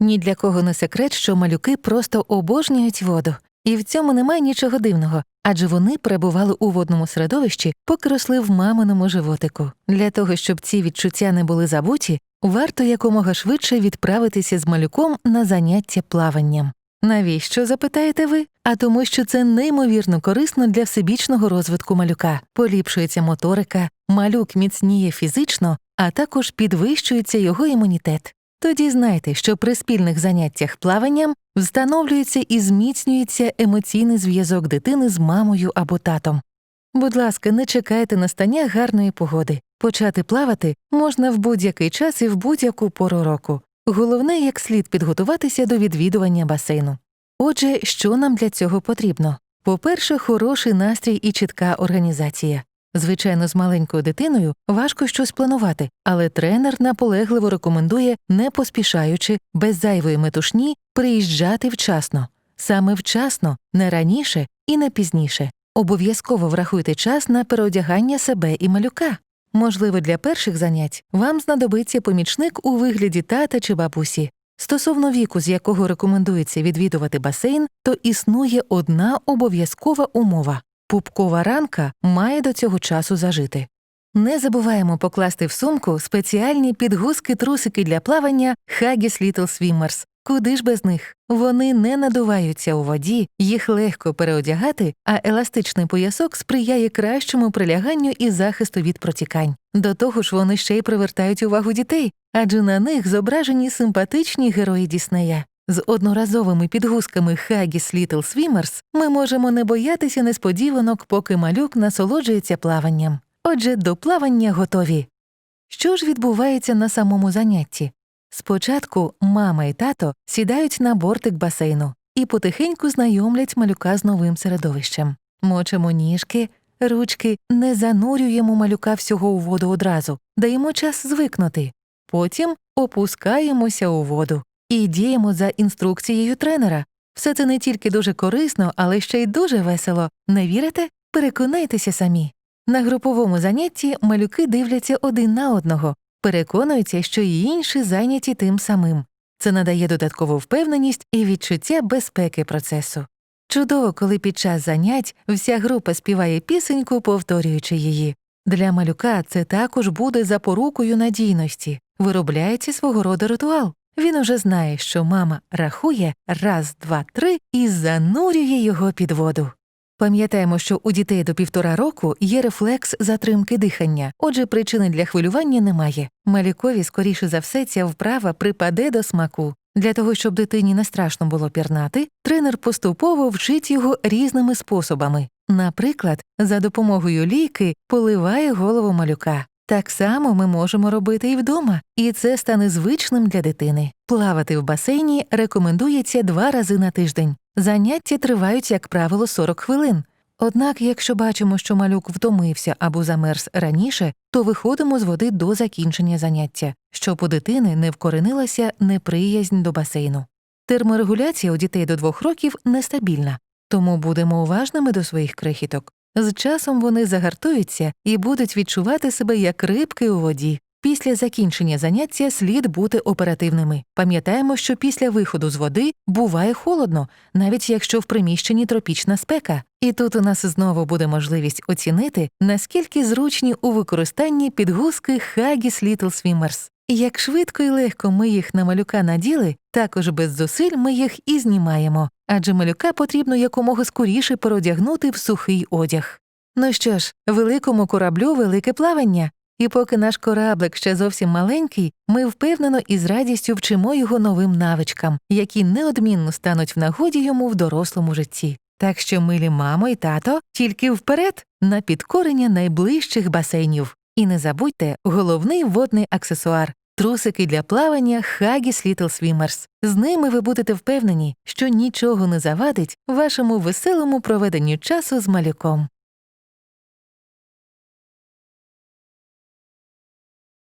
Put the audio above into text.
Ні для кого не секрет, що малюки просто обожнюють воду. І в цьому немає нічого дивного, адже вони перебували у водному середовищі, поки росли в маминому животику. Для того, щоб ці відчуття не були забуті, варто якомога швидше відправитися з малюком на заняття плаванням. Навіщо запитаєте ви? А тому, що це неймовірно корисно для всебічного розвитку малюка, поліпшується моторика, малюк міцніє фізично, а також підвищується його імунітет. Тоді знайте, що при спільних заняттях плаванням встановлюється і зміцнюється емоційний зв'язок дитини з мамою або татом. Будь ласка, не чекайте настання гарної погоди. Почати плавати можна в будь-який час і в будь-яку пору року. Головне, як слід підготуватися до відвідування басейну. Отже, що нам для цього потрібно? По-перше, хороший настрій і чітка організація. Звичайно, з маленькою дитиною важко щось планувати, але тренер наполегливо рекомендує, не поспішаючи, без зайвої метушні, приїжджати вчасно. Саме вчасно, не раніше і не пізніше. Обов'язково врахуйте час на переодягання себе і малюка. Можливо, для перших занять вам знадобиться помічник у вигляді тата чи бабусі. Стосовно віку, з якого рекомендується відвідувати басейн, то існує одна обов'язкова умова пупкова ранка має до цього часу зажити. Не забуваємо покласти в сумку спеціальні підгузки трусики для плавання Haggis Little Swimmers. Куди ж без них? Вони не надуваються у воді, їх легко переодягати, а еластичний поясок сприяє кращому приляганню і захисту від протікань. До того ж, вони ще й привертають увагу дітей, адже на них зображені симпатичні герої Діснея. З одноразовими підгузками Haggis Little Swimmers ми можемо не боятися несподіванок, поки малюк насолоджується плаванням. Отже, до плавання готові. Що ж відбувається на самому занятті? Спочатку мама і тато сідають на бортик басейну і потихеньку знайомлять малюка з новим середовищем. Мочимо ніжки, ручки, не занурюємо малюка всього у воду одразу, даємо час звикнути. Потім опускаємося у воду і діємо за інструкцією тренера. Все це не тільки дуже корисно, але ще й дуже весело. Не вірите? Переконайтеся самі. На груповому занятті малюки дивляться один на одного, переконуються, що і інші зайняті тим самим. Це надає додаткову впевненість і відчуття безпеки процесу. Чудово, коли під час занять вся група співає пісеньку, повторюючи її. Для малюка це також буде запорукою надійності, виробляється свого роду ритуал. Він уже знає, що мама рахує раз, два, три і занурює його під воду. Пам'ятаємо, що у дітей до півтора року є рефлекс затримки дихання, отже, причини для хвилювання немає. Малюкові, скоріше за все, ця вправа припаде до смаку. Для того, щоб дитині не страшно було пірнати, тренер поступово вчить його різними способами. Наприклад, за допомогою лійки поливає голову малюка. Так само ми можемо робити і вдома, і це стане звичним для дитини. Плавати в басейні рекомендується два рази на тиждень. Заняття тривають, як правило, 40 хвилин. Однак, якщо бачимо, що малюк втомився або замерз раніше, то виходимо з води до закінчення заняття, щоб у дитини не вкоренилася неприязнь до басейну. Терморегуляція у дітей до двох років нестабільна, тому будемо уважними до своїх крихіток. З часом вони загартуються і будуть відчувати себе як рибки у воді. Після закінчення заняття слід бути оперативними. Пам'ятаємо, що після виходу з води буває холодно, навіть якщо в приміщенні тропічна спека. І тут у нас знову буде можливість оцінити, наскільки зручні у використанні підгузки Haggis Little Swimmers. Як швидко і легко ми їх на малюка наділи, також без зусиль ми їх і знімаємо, адже малюка потрібно якомога скоріше переодягнути в сухий одяг. Ну що ж, великому кораблю велике плавання. І поки наш кораблик ще зовсім маленький, ми впевнено і з радістю вчимо його новим навичкам, які неодмінно стануть в нагоді йому в дорослому житті. Так що, милі мамо і тато, тільки вперед на підкорення найближчих басейнів. І не забудьте головний водний аксесуар трусики для плавання Хагіс Little Swimmers. З ними ви будете впевнені, що нічого не завадить вашому веселому проведенню часу з малюком.